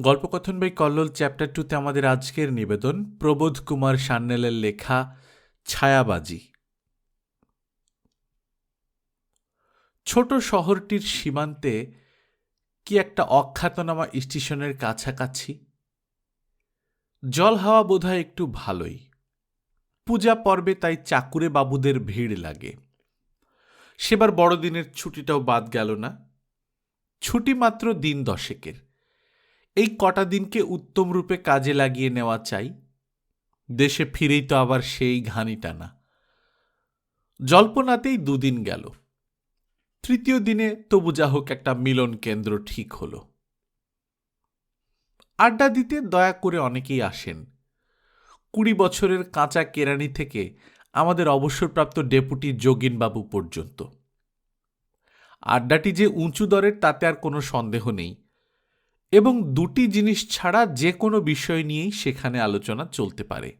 গল্পকথন by Kallol, chapter টুতে আমাদের আজকের নিবেদন, প্রবোধ কুমার সান্যালের লেখা ছায়াবাজি। ছোট শহরটির সীমান্তে কি একটা অখ্যাতনামা স্টেশনের কাছাকাছি? জল হাওয়া বোধহয় একটু ভালোই। পূজা পর্বে তাই চাকুরে বাবুদের ভিড় লাগে। সেবার বড়দিনের ছুটিটাও বাদ গেল না। ছুটি মাত্র দিন দশেকের। এই কটা দিনকে উত্তম রূপে কাজে লাগিয়ে নেওয়া চাই। দেশে ফিরেই তো আবার সেই ঘানি টানা। জল্পনাতেই দুদিন গেল। তৃতীয় দিনে তবু যা হোক একটা মিলন কেন্দ্র ঠিক হলো। আড্ডা দিতে দয়া করে অনেকেই আসেন। কুড়ি বছরের কাঁচা কেরানি থেকে আমাদের অবসরপ্রাপ্ত ডেপুটি যোগিনবাবু পর্যন্ত। আড্ডাটি যে উঁচু দরের তাতে আর কোনো সন্দেহ নেই। এবং দুটি জিনিস ছাড়া যে কোনো বিষয় নিয়েই সেখানে আলোচনা চলতে পারে।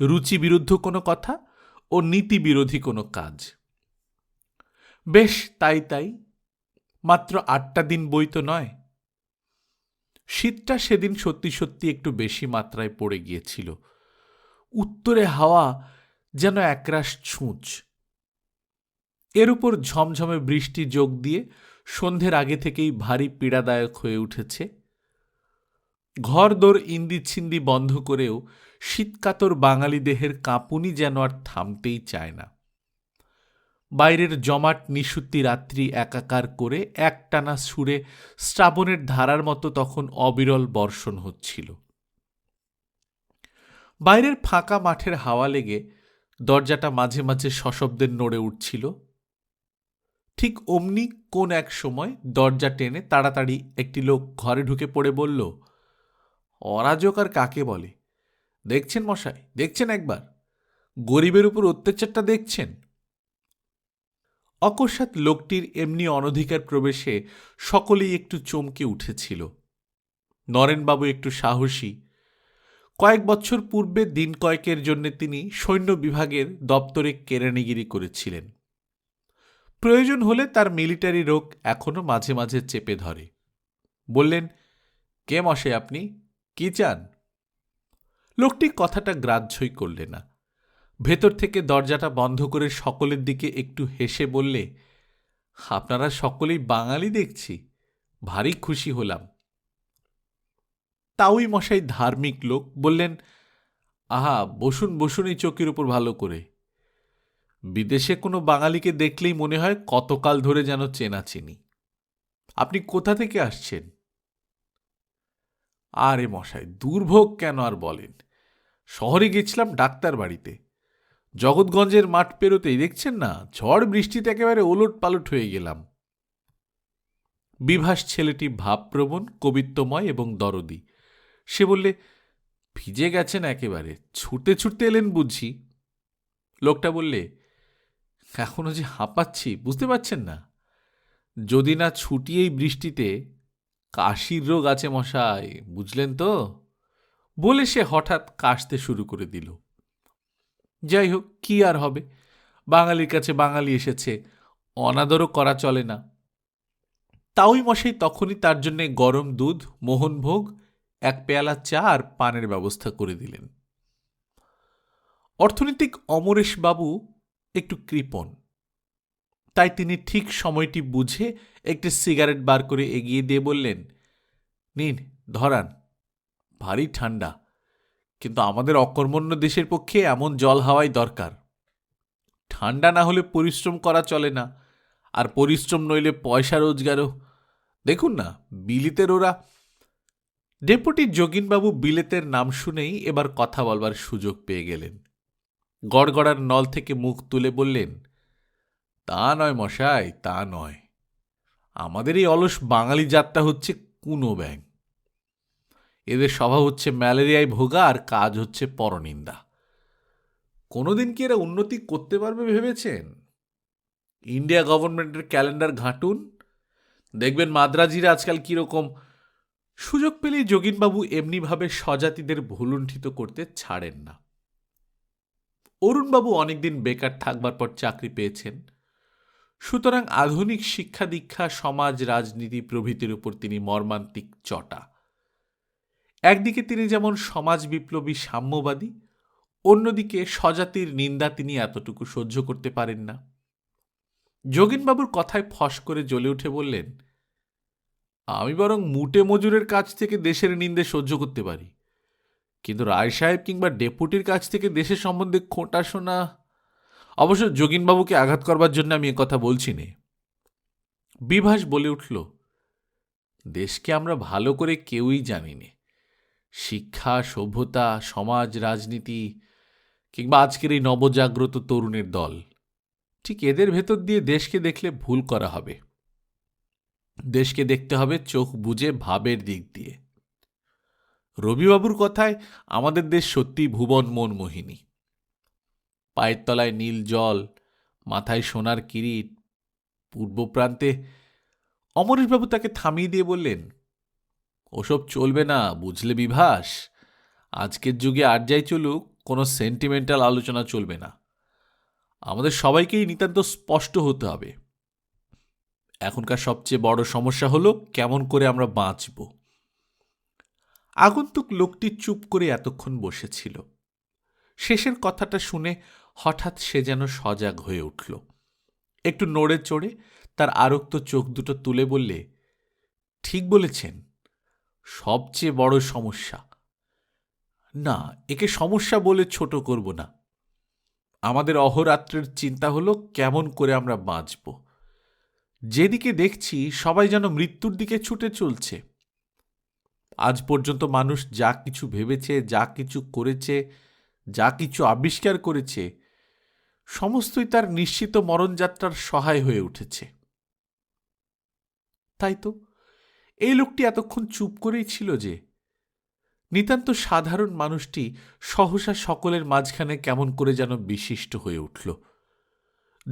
রুচি বিরুদ্ধ কোনো কথা ও নীতি বিরোধী কোনো কাজ। বেশ, তাই তাই। মাত্র আটটা দিন বই তো নয়। শীতটা সেদিন সত্যি সত্যি একটু বেশি মাত্রায় পড়ে গিয়েছিল। উত্তরে হাওয়া যেন একরাশ ছুঁচ। এর উপর ঝমঝমে বৃষ্টি যোগ দিয়ে সন্ধ্যের আগে থেকেই ভারী পীড়াদায়ক হয়ে উঠেছে। ঘর দোর ইন্দি ছিন্দি বন্ধ করেও শীতকাতর বাঙালি দেহের কাঁপুনি যেন আর থামতেই চায় না। বাইরের জমাট নিশুতি রাত্রি একাকার করে একটানা সুরে শ্রাবণের ধারার মতো তখন অবিরল বর্ষণ হচ্ছিল। বাইরের ফাঁকা মাঠের হাওয়া লেগে দরজাটা মাঝে মাঝে সশব্দের নড়ে উঠছিল। ঠিক অমনি কোন এক সময় দরজা টেনে তাড়াতাড়ি একটি লোক ঘরে ঢুকে পড়ে বলল, অরাজক আর কাকে বলে? দেখছেন মশাই, দেখছেন একবার। গরিবের উপর অত্যাচারটা দেখছেন? অকস্মাৎ লোকটির এমনি অনধিকার প্রবেশে সকলেই একটু চমকে উঠেছিল। নরেনবাবু একটু সাহসী। কয়েক বছর পূর্বে দিন কয়েকের জন্য তিনি সৈন্য বিভাগের দপ্তরে কেরানিগিরি করেছিলেন। প্রয়োজন হলে তার মিলিটারি রোগ এখনও মাঝে মাঝে চেপে ধরে। বললেন, কে মশে আপনি? কি চান? লোকটি কথাটা গ্রাহ্যই করলে না। ভেতর থেকে দরজাটা বন্ধ করে সকলের দিকে একটু হেসে বললে, আপনারা সকলেই বাঙালি দেখছি, ভারী খুশি হলাম। তাওই মশাই ধার্মিক লোক বললেন, আহা, বসুন বসুন এই চোখের উপর ভালো করে। বিদেশে কোনো বাঙালিকে দেখলেই মনে হয় কতকাল ধরে যেন চেনা চিনি আপনি কোথা থেকে আসছেন? আরে মশাই, দুর্ভোগ কেন আর বলেন? শহরে গেছিলাম ডাক্তার বাড়িতে। জগৎগঞ্জের মাঠ পেরোতেই দেখছেন না, ঝড় বৃষ্টিতে একেবারে ওলট পালট হয়ে গেলাম। বিভাস ছেলেটি ভাবপ্রবণ, কবিত্বময় এবং দরদি। সে বললে, ভিজে গেছেন একেবারে, ছুটতে ছুটতে এলেন বুঝি। লোকটা বললে এখনও যে হাঁপাচ্ছি, বুঝতে পারছেন না। যদি না ছুটি এই বৃষ্টিতে, কাশির রোগ আছে মশাই, বুঝলেন তো? বলে সে হঠাৎ কাশতে শুরু করে দিল। যাই হোক, কি আর হবে? বাঙালির কাছে বাঙালি এসেছে, অনাদরও করা চলে না। তাওই মশাই তখনই তার জন্য গরম দুধ মোহনভোগ এক পেয়ালা চা আর পানের ব্যবস্থা করে দিলেন। অর্থনৈতিক অমরেশ বাবু একটু কৃপণ। তাই তিনি ঠিক সময়টি বুঝে একটি সিগারেট বার করে এগিয়ে দিয়ে বললেন, নিন, ধরান। ভারী ঠান্ডা। কিন্তু আমাদের অকর্মণ্য দেশের পক্ষে এমন জল হাওয়াই দরকার। ঠান্ডা না হলে পরিশ্রম করা চলে না। আর পরিশ্রম নইলে পয়সা রোজগারও। দেখুন না, বিলিতের ওরা ডেপুটি যোগিনবাবু বিলেতের নাম শুনেই এবার কথা বলবার সুযোগ পেয়ে গেলেন। গড়গড়ার নল থেকে মুখ তুলে বললেন, তা নয় মশাই, তা নয়। আমাদের এই অলস বাঙালি যাত্রা হচ্ছে কুনো ব্যাং এদের স্বভাব হচ্ছে ম্যালেরিয়ায় ভোগা আর কাজ হচ্ছে পরনিন্দা। কোনোদিন কি এরা উন্নতি করতে পারবে ভেবেছেন? ইন্ডিয়া গভর্নমেন্টের ক্যালেন্ডার ঘাঁটুন। দেখবেন মাদ্রাজিরা আজকাল কীরকম সুযোগ পেলেই যোগিনবাবু এমনিভাবে স্বজাতিদের ভুলুণ্ঠিত করতে ছাড়েন না। অরুণবাবু অনেকদিন বেকার থাকবার পর চাকরি পেয়েছেন। সুতরাং আধুনিক শিক্ষা দীক্ষা, সমাজ, রাজনীতি প্রভৃতির উপর তিনি মর্মান্তিক চটা। একদিকে তিনি যেমন সমাজ বিপ্লবী, সাম্যবাদী, অন্যদিকে স্বজাতির নিন্দা তিনি এতটুকু সহ্য করতে পারেন না। যোগিনবাবুর কথায় ফস করে জ্বলে উঠে বললেন, আমি বরং মুটে মজুরের কাছ থেকে দেশের নিন্দে সহ্য করতে পারি। কিন্তু রায় সাহেব কিংবা ডেপুটির কাছ থেকে দেশের সম্বন্ধে খোঁটা শোনা। অবশ্য যোগিনবাবুকে আঘাত করবার জন্য আমি কথা বলছি নে বিভাস বলে উঠল, দেশকে আমরা ভালো করে কেউই জানি নে শিক্ষা, সভ্যতা, সমাজ, রাজনীতি কিংবা আজকের এই নবজাগ্রত তরুণের দল, ঠিক এদের ভেতর দিয়ে দেশকে দেখলে ভুল করা হবে। দেশকে দেখতে হবে চোখ বুঝে ভাবের দিক দিয়ে। রবিবাবুর কথায় আমাদের দেশ সত্যি ভুবন মন মোহিনী। পায়ের তলায় নীল জল, মাথায় সোনার কিরিট পূর্ব প্রান্তে অমরেশবাবু তাকে থামিয়ে দিয়ে বললেন, ওসব চলবে না, বুঝলে বিভাস? আজকের যুগে আর যাই চলুক, কোনো সেন্টিমেন্টাল আলোচনা চলবে না। আমাদের সবাইকেই নিতান্ত স্পষ্ট হতে হবে। এখনকার সবচেয়ে বড় সমস্যা হলো কেমন করে আমরা বাঁচব। আগন্তুক লোকটি চুপ করে এতক্ষণ বসেছিল। শেষের কথাটা শুনে হঠাৎ সে যেন সজাগ হয়ে উঠল। একটু নড়ে চড়ে তার আরক্ত চোখ দুটো তুলে বললে, ঠিক বলেছেন, সবচেয়ে বড় সমস্যা। না, একে সমস্যা বলে ছোট করব না। আমাদের অহরাত্রের চিন্তা হলো কেমন করে আমরা বাঁচব। যেদিকে দেখছি সবাই যেন মৃত্যুর দিকে ছুটে চলছে। আজ পর্যন্ত মানুষ যা কিছু ভেবেছে, যা কিছু করেছে, যা কিছু আবিষ্কার করেছে, সমস্তই তার নিশ্চিত মরণযাত্রার সহায় হয়ে উঠেছে। তাই তো, এই লোকটি এতক্ষণ চুপ করেই ছিল যে, নিতান্ত সাধারণ মানুষটি সহসা সকলের মাঝখানে কেমন করে যেন বিশিষ্ট হয়ে উঠল।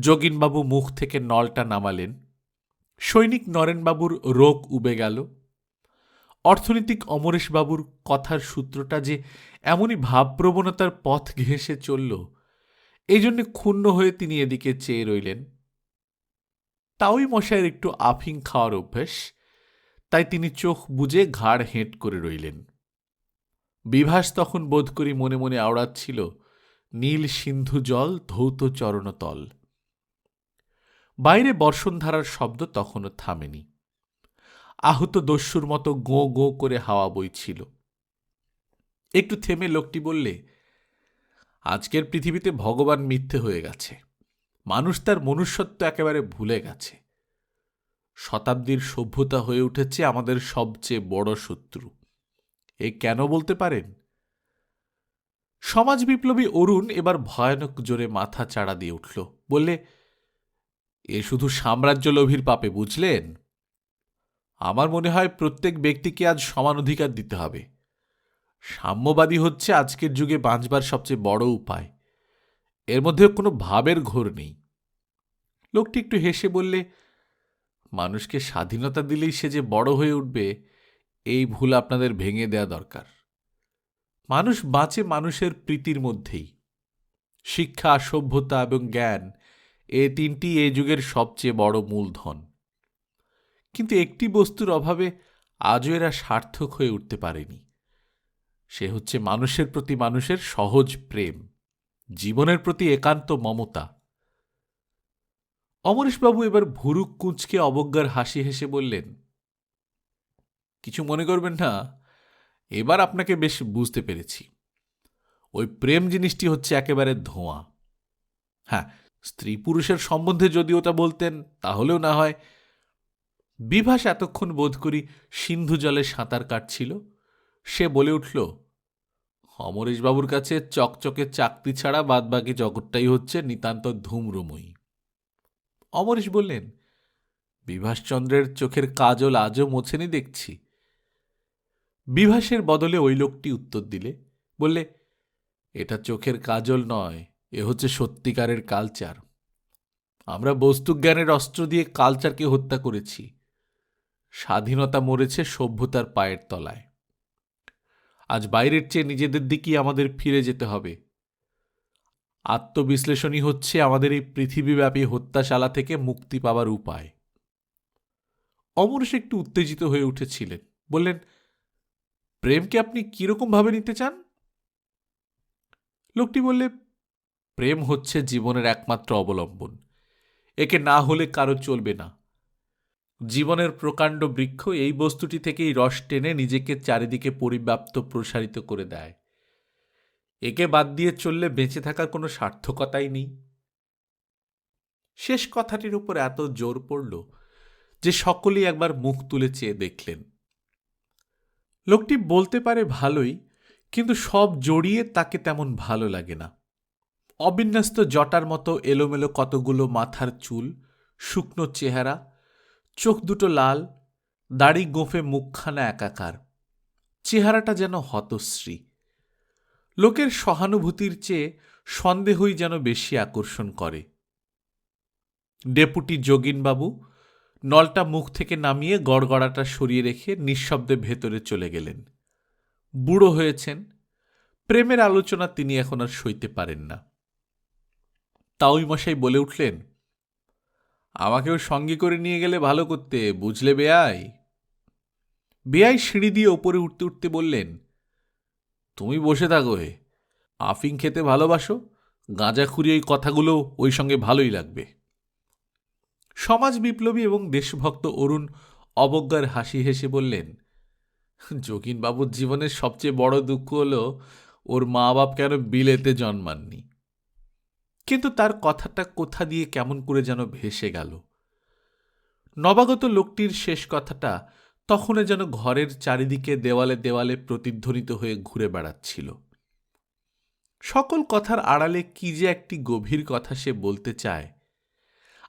যোগিনবাবু মুখ থেকে নলটা নামালেন। সৈনিক নরেনবাবুর রোগ উবে গেল। অর্থনীতিক অমরেশবাবুর কথার সূত্রটা যে এমনই ভাবপ্রবণতার পথ ঘেঁষে চলল, এই জন্য ক্ষুণ্ণ হয়ে তিনি এদিকে চেয়ে রইলেন। তাওই মশাইয়ের একটু আফিং খাওয়ার অভ্যেস, তাই তিনি চোখ বুঝে ঘাড় হেঁট করে রইলেন। বিভাস তখন বোধ করি মনে মনে আওড়াচ্ছিল, নীল সিন্ধু জল, ধৌত চরণতল। বাইরে বর্ষণধারার শব্দ তখনও থামেনি। আহত দস্যুর মতো গো গো করে হাওয়া বইছিল। একটু থেমে লোকটি বললে, আজকের পৃথিবীতে ভগবান মিথ্যে হয়ে গেছে। মানুষ তার মনুষ্যত্ব একেবারে ভুলে গেছে। শতাব্দীর সভ্যতা হয়ে উঠেছে আমাদের সবচেয়ে বড় শত্রু। এ কেন বলতে পারেন? সমাজ বিপ্লবী অরুণ এবার ভয়ানক জোরে মাথা চাড়া দিয়ে উঠল। বললে, এ শুধু সাম্রাজ্য লোভীর পাপে, বুঝলেন? আমার মনে হয় প্রত্যেক ব্যক্তিকে আজ সমান অধিকার দিতে হবে। সাম্যবাদী হচ্ছে আজকের যুগে বাঁচবার সবচেয়ে বড় উপায়। এর মধ্যে কোনো ভাবের ঘোর নেই। লোকটি একটু হেসে বললে, মানুষকে স্বাধীনতা দিলেই সে যে বড় হয়ে উঠবে, এই ভুল আপনাদের ভেঙে দেয়া দরকার। মানুষ বাঁচে মানুষের প্রীতির মধ্যেই। শিক্ষা, সভ্যতা এবং জ্ঞান, এ তিনটি এ যুগের সবচেয়ে বড় মূলধন। কিন্তু একটি বস্তুর অভাবে আজও এরা সার্থক হয়ে উঠতে পারেনি। সে হচ্ছে মানুষের প্রতি মানুষের সহজ প্রেম, জীবনের প্রতি একান্ত মমতা। অমরেশবাবু এবার ভুরুক কুঁচকে অবজ্ঞার হাসি হেসে বললেন, কিছু মনে করবেন না, এবার আপনাকে বেশ বুঝতে পেরেছি। ওই প্রেম জিনিসটি হচ্ছে একেবারে ধোঁয়া। হ্যাঁ স্ত্রী পুরুষের সম্বন্ধে যদি ওটা বলতেন, তাহলেও না হয় বিভাস এতক্ষণ বোধ করি সিন্ধু জলে সাঁতার কাটছিল। সে বলে উঠল, অমরেশবাবুর কাছে চকচকে চাকতি ছাড়া বাদবাকি জগৎটাই হচ্ছে নিতান্ত ধূম্রময়ী। অমরেশ বললেন, বিভাসচন্দ্রের চোখের কাজল আজও মোছেনি দেখছি। বিভাসের বদলে ওই লোকটি উত্তর দিলে, বললে, এটা চোখের কাজল নয়, এ হচ্ছে সত্যিকারের কালচার। আমরা বস্তুজ্ঞানের অস্ত্র দিয়ে কালচারকে হত্যা করেছি। স্বাধীনতা মরেছে সভ্যতার পায়ের তলায়। আজ বাইরের চেয়ে নিজেদের দিকেই আমাদের ফিরে যেতে হবে। আত্মবিশ্লেষণই হচ্ছে আমাদের এই পৃথিবীব্যাপী হত্যাশালা থেকে মুক্তি পাবার উপায়। অমরেশ একটু উত্তেজিত হয়ে উঠেছিলেন। বললেন, প্রেমকে আপনি কীরকমভাবে নিতে চান? লোকটি বললে, প্রেম হচ্ছে জীবনের একমাত্র অবলম্বন। একে না হলে কারও চলবে না। জীবনের প্রকাণ্ড বৃক্ষ এই বস্তুটি থেকেই রস টেনে নিজেকে চারিদিকে পরিব্যাপ্ত প্রসারিত করে দেয়। একে বাদ দিয়ে চললে বেঁচে থাকার কোনো সার্থকতাই নেই। শেষ কথাটির উপর এত জোর পড়ল যে সকলেই একবার মুখ তুলে চেয়ে দেখলেন। লোকটি বলতে পারে ভালোই, কিন্তু সব জড়িয়ে তাকে তেমন ভালো লাগে না। অবিন্যস্ত জটার মতো এলোমেলো কতগুলো মাথার চুল, শুকনো চেহারা চোখ দুটো লাল, দাড়ি গোঁফে মুখখানা একাকার। চেহারাটা যেন হতশ্রী। লোকের সহানুভূতির চেয়ে সন্দেহই যেন বেশি আকর্ষণ করে। ডেপুটি যোগিনবাবু নলটা মুখ থেকে নামিয়ে গড়গড়াটা সরিয়ে রেখে নিঃশব্দে ভেতরে চলে গেলেন। বুড়ো হয়েছেন, প্রেমের আলোচনা তিনি এখন আর সইতে পারেন না। তাওই মশাই বলে উঠলেন আমাকেও সঙ্গে করে নিয়ে গেলে ভালো করতে, বুঝলে বেয়াই? বেয়াই সিঁড়ি দিয়ে ওপরে উঠতে উঠতে বললেন, তুমি বসে থাকো হে, আফিং খেতে ভালোবাসো, গাঁজা গাঁজাখুরি ওই কথাগুলো ওই সঙ্গে ভালোই লাগবে। সমাজ বিপ্লবী এবং দেশভক্ত অরুণ অবজ্ঞার হাসি হেসে বললেন যোগিনবাবুর জীবনের সবচেয়ে বড় দুঃখ হলো ওর মা বাপ কেন বিলেতে জন্মাননি? কিন্তু তার কথাটা কোথা দিয়ে কেমন করে যেন ভেসে গেল। নবাগত লোকটির শেষ কথাটা তখনও যেন ঘরের চারিদিকে দেওয়ালে দেওয়ালে প্রতিধ্বনিত হয়ে ঘুরে বেড়াচ্ছিল। সকল কথার আড়ালে কি যে একটি গভীর কথা সে বলতে চায়।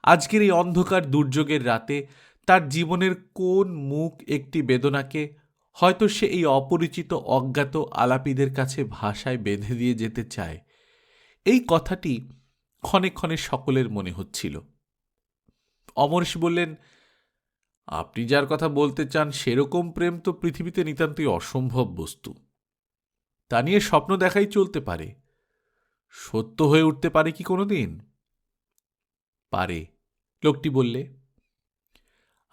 আজকের এই অন্ধকার দুর্যোগের রাতে তার জীবনের কোন মুখ একটি বেদনাকে হয়তো সে এই অপরিচিত অজ্ঞাত আলাপীদের কাছে ভাষায় বেঁধে দিয়ে যেতে চায়। এই কথাটি ক্ষণে ক্ষণে সকলের মনে হচ্ছিল। অমরেশ বললেন, আপনি যার কথা বলতে চান, সেরকম প্রেম তো পৃথিবীতে নিতান্তই অসম্ভব বস্তু। তা নিয়ে স্বপ্ন দেখাই চলতে পারে। সত্য হয়ে উঠতে পারে কি কোনো দিন পারে। লোকটি বললে,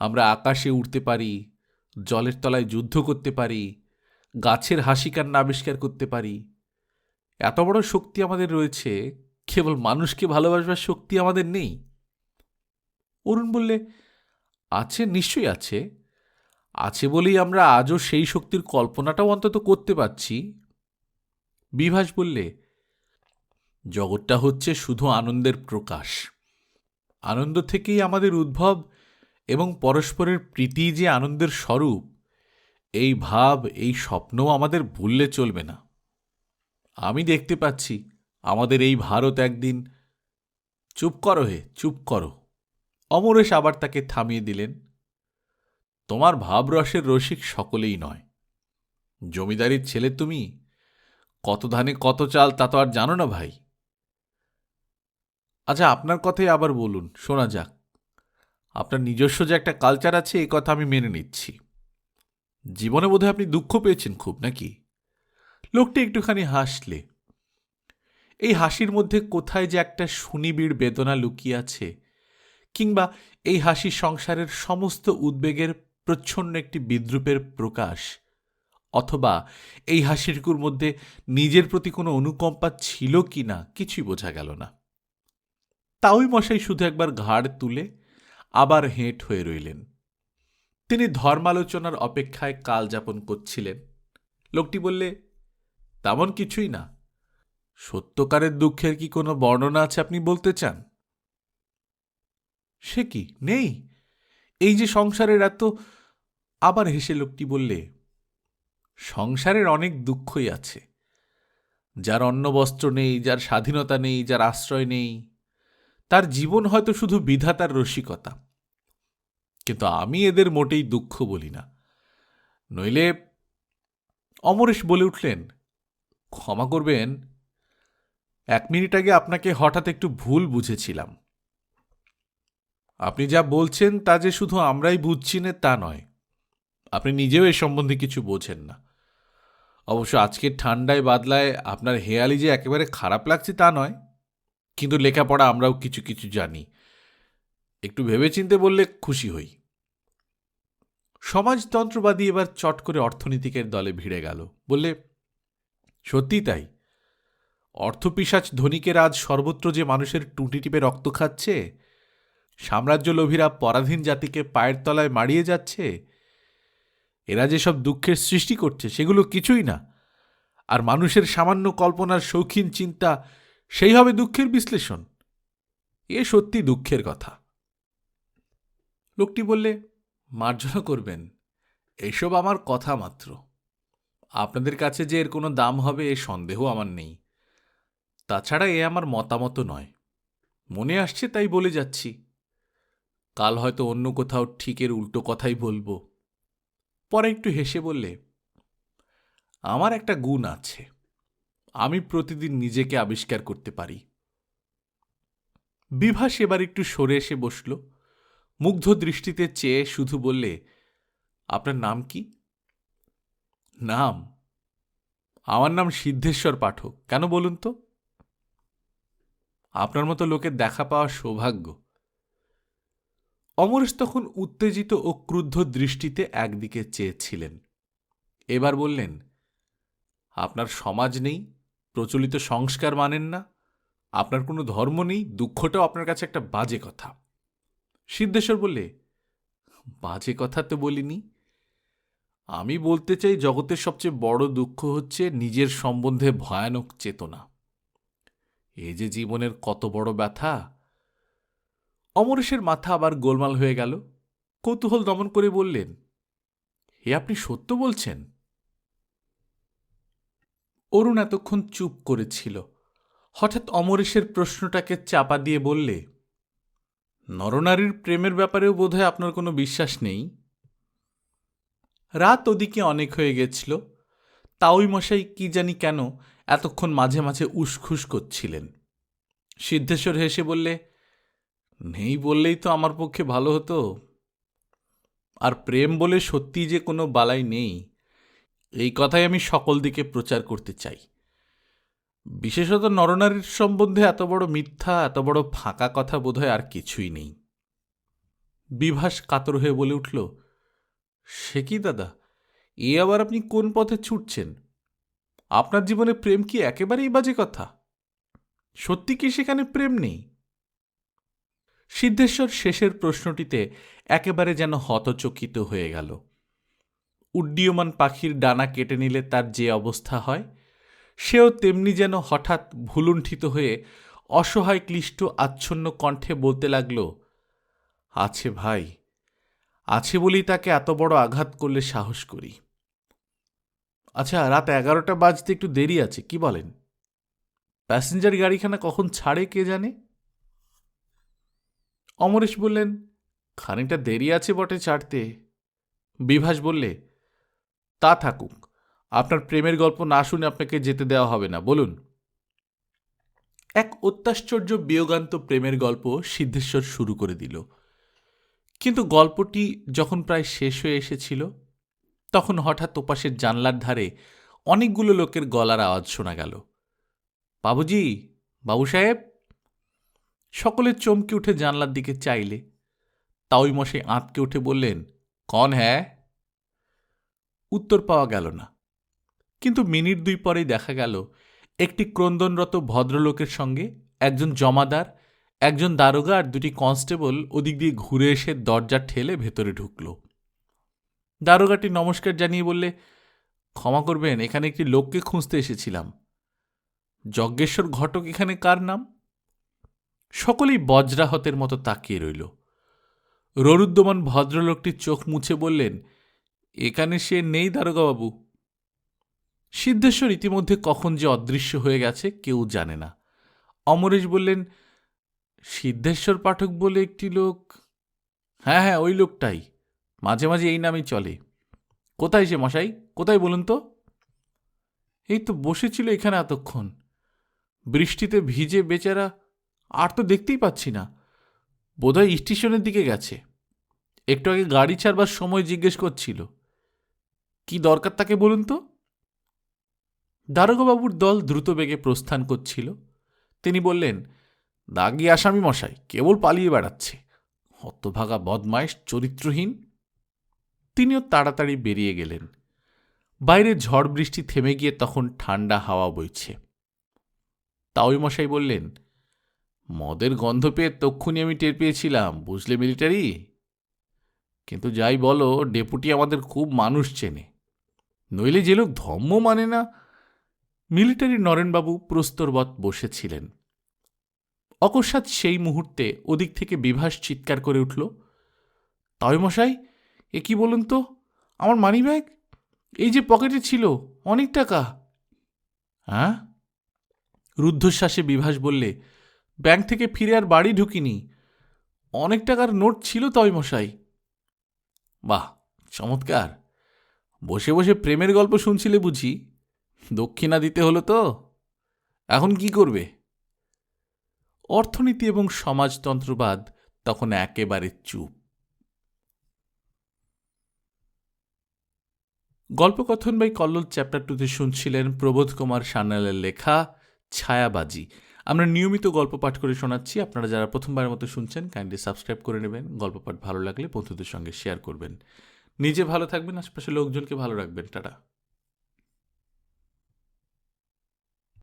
আমরা আকাশে উঠতে পারি, জলের তলায় যুদ্ধ করতে পারি, গাছের হাসিকান্না আবিষ্কার করতে পারি। এত বড় শক্তি আমাদের রয়েছে কেবল মানুষকে ভালোবাসবার শক্তি আমাদের নেই। অরুণ বললে, আছে, নিশ্চয়ই আছে। আছে বলেই আমরা আজও সেই শক্তির কল্পনাটাও অন্তত করতে পারছি। বিভাস বললে, জগৎটা হচ্ছে শুধু আনন্দের প্রকাশ। আনন্দ থেকেই আমাদের উদ্ভব এবং পরস্পরের প্রীতি যে আনন্দের স্বরূপ, এই ভাব, এই স্বপ্নও আমাদের ভুললে চলবে না। আমি দেখতে পাচ্ছি আমাদের এই ভারত একদিন, চুপ করো হে, চুপ করো। অমরেশ আবার তাকে থামিয়ে দিলেন। তোমার ভাবরসের রসিক সকলেই নয়। জমিদারির ছেলে তুমি, কত ধানে কত চাল তা তো আর জানো না ভাই। আচ্ছা আপনার কথাই আবার বলুন, শোনা যাক। আপনার নিজস্ব যে একটা কালচার আছে এই কথা আমি মেনে নিচ্ছি। জীবনে বোধহয় আপনি দুঃখ পেয়েছেন খুব, নাকি? লোকটি একটুখানি হাসলে। এই হাসির মধ্যে কোথায় যে একটা সুনিবিড় বেদনা লুকিয়ে আছে, কিংবা এই হাসি সংসারের সমস্ত উদ্বেগের প্রচ্ছন্ন একটি বিদ্রুপের প্রকাশ, অথবা এই হাসিটুকুর মধ্যে নিজের প্রতি কোনো অনুকম্পা ছিল কি না, কিছুই বোঝা গেল না। তাওই মশাই শুধু একবার ঘাড় তুলে আবার হেঁট হয়ে রইলেন। তিনি ধর্মালোচনার অপেক্ষায় কাল যাপন করছিলেন। লোকটি বললে, তেমন কিছুই না। সত্যকারের দুঃখের কি কোনো বর্ণনা আছে আপনি বলতে চান? সে কি? নেই। এই যে সংসারের এত, আবার হেসে লোকটি বললে, সংসারের অনেক দুঃখই আছে। যার অন্ন বস্ত্র নেই, যার স্বাধীনতা নেই, যার আশ্রয় নেই, তার জীবন হয়তো শুধু বিধাতার রসিকতা। কিন্তু আমি এদের মোটেই দুঃখ বলি না। নইলে অমরেশ বলে উঠলেন, ক্ষমা করবেন এক মিনিট আগে আপনাকে হঠাৎ একটু ভুল বুঝেছিলাম। আপনি যা বলছেন তা যে শুধু আমরাই বুঝছি না তা নয়। আপনি নিজেও এ সম্বন্ধে কিছু বোঝেন না। অবশ্য আজকের ঠান্ডায় বাদলায় আপনার হেয়ালি যে একেবারে খারাপ লাগছে তা নয়, কিন্তু লেখাপড়া আমরাও কিছু কিছু জানি। একটু ভেবেচিন্তে বললে খুশি হই। সমাজতন্ত্রবাদী এবার চট করে অর্থনীতিকের দলে ভিড়ে গেল। বললে সত্যি তাই। অর্থপিসাচ ধনিকের আজ সর্বত্র যে মানুষের টুটি টিপে রক্ত খাচ্ছে, সাম্রাজ্য লোভীরা পরাধীন জাতিকে পায়ের তলায় মাড়িয়ে যাচ্ছে, এরা যেসব দুঃখের সৃষ্টি করছে সেগুলো কিছুই না, আর মানুষের সামান্য কল্পনার শৌখিন চিন্তা সেই হবে দুঃখের বিশ্লেষণ। এ সত্যি দুঃখের কথা। লোকটি বললে, মার্জনা করবেন, এসব আমার কথা মাত্র। আপনাদের কাছে যে এর কোনো দাম হবে এ সন্দেহ আমার নেই। তাছাড়া এ আমার মতামত নয়। মনে আসছে তাই বলে যাচ্ছি। কাল হয়তো অন্য কোথাও ঠিকের উল্টো কথাই বলব। পরে একটু হেসে বললে, আমার একটা গুণ আছে। আমি প্রতিদিন নিজেকে আবিষ্কার করতে পারি। বিভাস এবার একটু সরে এসে বসল। মুগ্ধ দৃষ্টিতে চেয়ে শুধু বললে, আপনার নাম কি? নাম? আমার নাম সিদ্ধেশ্বর পাঠক। কেন বলুন তো? আপনার মতো লোকের দেখা পাওয়া সৌভাগ্য। অমরেশ তখন উত্তেজিত ও ক্রুদ্ধ দৃষ্টিতে একদিকে চেয়েছিলেন। এবার বললেন, আপনার সমাজ নেই, প্রচলিত সংস্কার মানেন না, আপনার কোনো ধর্ম নেই, দুঃখটাও আপনার কাছে একটা বাজে কথা। সিদ্ধেশ্বর বললে, বাজে কথা তো বলিনি। আমি বলতে চাই, জগতের সবচেয়ে বড় দুঃখ হচ্ছে নিজের সম্বন্ধে ভয়ানক চেতনা। এ যে জীবনের কত বড় ব্যথা। অমরেশের মাথা আবার গোলমাল হয়ে গেল। কৌতূহল দমন করে বললেন, হে আপনি সত্য বলছেন? অরুণ এতক্ষণ চুপ করেছিল। হঠাৎ অমরেশের প্রশ্নটাকে চাপা দিয়ে বললে, নরনারীর প্রেমের ব্যাপারেও বোধহয় আপনার কোনো বিশ্বাস নেই? রাত ওদিকে অনেক হয়ে গেছিল। তাওই মশাই কি জানি কেন এতক্ষণ মাঝে মাঝে উসখুস করছিলেন। সিদ্ধেশ্বর হেসে বললে, নেই বললেই তো আমার পক্ষে ভালো হতো। আর প্রেম বলে সত্যি যে কোনো বালাই নেই, এই কথাই আমি সকল দিকে প্রচার করতে চাই। বিশেষত নরনারীর সম্বন্ধে এত বড় মিথ্যা, এত বড় ফাঁকা কথা বোধহয় আর কিছুই নেই। বিভাস কাতর হয়ে বলে উঠল, সে কি দাদা? এ আবার আপনি কোন পথে ছুটছেন? আপনার জীবনে প্রেম কি একেবারেই বাজে কথা? সত্যি কি সেখানে প্রেম নেই? সিদ্ধেশ্বর শেষের প্রশ্নটিতে একেবারে যেন হতচকিত হয়ে গেল। উড্ডীয়মান পাখির ডানা কেটে নিলে তার যে অবস্থা হয়, সেও তেমনি যেন হঠাৎ ভুলুণ্ঠিত হয়ে অসহায় ক্লিষ্ট আচ্ছন্ন কণ্ঠে বলতে লাগল, আছে ভাই, আছে বলেই তাকে এত বড় আঘাত করলে সাহস করি। আচ্ছা রাত এগারোটা বাজতে একটু দেরি আছে, কি বলেন? প্যাসেঞ্জার গাড়িখানা কখন ছাড়ে কে জানে? অমরেশ বললেন, খানিকটা দেরি আছে বটে ছাড়তে। বিভাস বললে, তা থাকুক, আপনার প্রেমের গল্প না শুনে আপনাকে যেতে দেওয়া হবে না, বলুন। এক অত্যাশ্চর্য বিয়োগান্ত প্রেমের গল্প সিদ্ধেশ্বর শুরু করে দিল। কিন্তু গল্পটি যখন প্রায় শেষ হয়ে এসেছিল তখন হঠাৎ ওপাশের জানলার ধারে অনেকগুলো লোকের গলার আওয়াজ শোনা গেল। বাবুজি, বাবু সাহেব? সকলে চমকে উঠে জানলার দিকে চাইলে। তাওই মশাই আঁতকে উঠে বললেন, কন হ্যাঁ? উত্তর পাওয়া গেল না। কিন্তু মিনিট দুই পরেই দেখা গেল, একটি ক্রন্দনরত ভদ্রলোকের সঙ্গে একজন জমাদার, একজন দারোগা আর দুটি কনস্টেবল ওদিক দিয়ে ঘুরে এসে দরজা ঠেলে ভেতরে ঢুকল। দারোগাটি নমস্কার জানিয়ে বললে, ক্ষমা করবেন, এখানে একটি লোককে খুঁজতে এসেছিলাম। যজ্ঞেশ্বর ঘটক এখানে কার নাম? সকলেই বজ্রাহতের মতো তাকিয়ে রইল। ররুদ্যমান ভদ্রলোকটির চোখ মুছে বললেন, এখানে সে নেই দারোগাবাবু। সিদ্ধেশ্বর ইতিমধ্যে কখন যে অদৃশ্য হয়ে গেছে, কেউ জানে না। অমরেশ বললেন, সিদ্ধেশ্বর পাঠক বলে একটি লোক? হ্যাঁ হ্যাঁ ওই লোকটাই। মাঝে মাঝে এই নামেই চলে। কোথায় সে মশাই? কোথায় বলুন তো? এই তো বসেছিল এখানে এতক্ষণ। বৃষ্টিতে ভিজে বেচারা আর তো দেখতেই পাচ্ছি না। বোধহয় স্টেশনের দিকে গেছে। একটু আগে গাড়ি ছাড়বার সময় জিজ্ঞেস করছিল। কি দরকার তাকে বলুন তো? দারোগাবাবুর দল দ্রুত বেগে প্রস্থান করছিল। তিনি বললেন, দাগি আসামি মশাই, কেবল পালিয়ে বেড়াচ্ছে। হতভাগা বদমাইশ চরিত্রহীন। তিনিও তাড়াতাড়ি বেরিয়ে গেলেন। বাইরে ঝড় বৃষ্টি থেমে গিয়ে তখন ঠান্ডা হাওয়া বইছে। তাওই মশাই বললেন, মদের গন্ধ পেয়ে তক্ষুনি আমি টের পেয়েছিলাম, বুঝলে মিলিটারি? কিন্তু যাই বলো, ডেপুটি আমাদের খুব মানুষ চেনে। নইলে যে লোক ধর্ম মানে না? মিলিটারি নরেনবাবু প্রস্তরবৎ বসেছিলেন। অকস্মাৎ সেই মুহূর্তে ওদিক থেকে বিভাস চিৎকার করে উঠল তাই মশাই এ কি বলুন তো? আমার মানিব্যাগ এই যে পকেটে ছিল, অনেক টাকা। হ্যাঁ? রুদ্ধশ্বাসে বিভাস বললে, ব্যাংক থেকে ফিরে আর বাড়ি ঢুকিনি। অনেক টাকার নোট ছিল তয় মশাই। বাহ, চমৎকার। বসে বসে প্রেমের গল্প শুনছিলে বুঝি? দক্ষিণা দিতে হলো তো? এখন কি করবে? অর্থনীতি এবং সমাজতন্ত্রবাদ তখন একেবারে চুপ। গল্পকথন বাই কল্লোল চ্যাপ্টার টুতে শুনছিলেন প্রবোধ কুমার সান্যালের লেখা ছায়াবাজি। আমরা নিয়মিত গল্প পাঠ করে শোনাচ্ছি। আপনারা যারা প্রথমবারের মতো শুনছেন কাইন্ডলি সাবস্ক্রাইব করে নেবেন। গল্প পাঠ ভালো লাগলে বন্ধুদের সঙ্গে শেয়ার করবেন। নিজে ভালো থাকবেন, আশপাশের লোকজনকে ভালো রাখবেন। টাটা।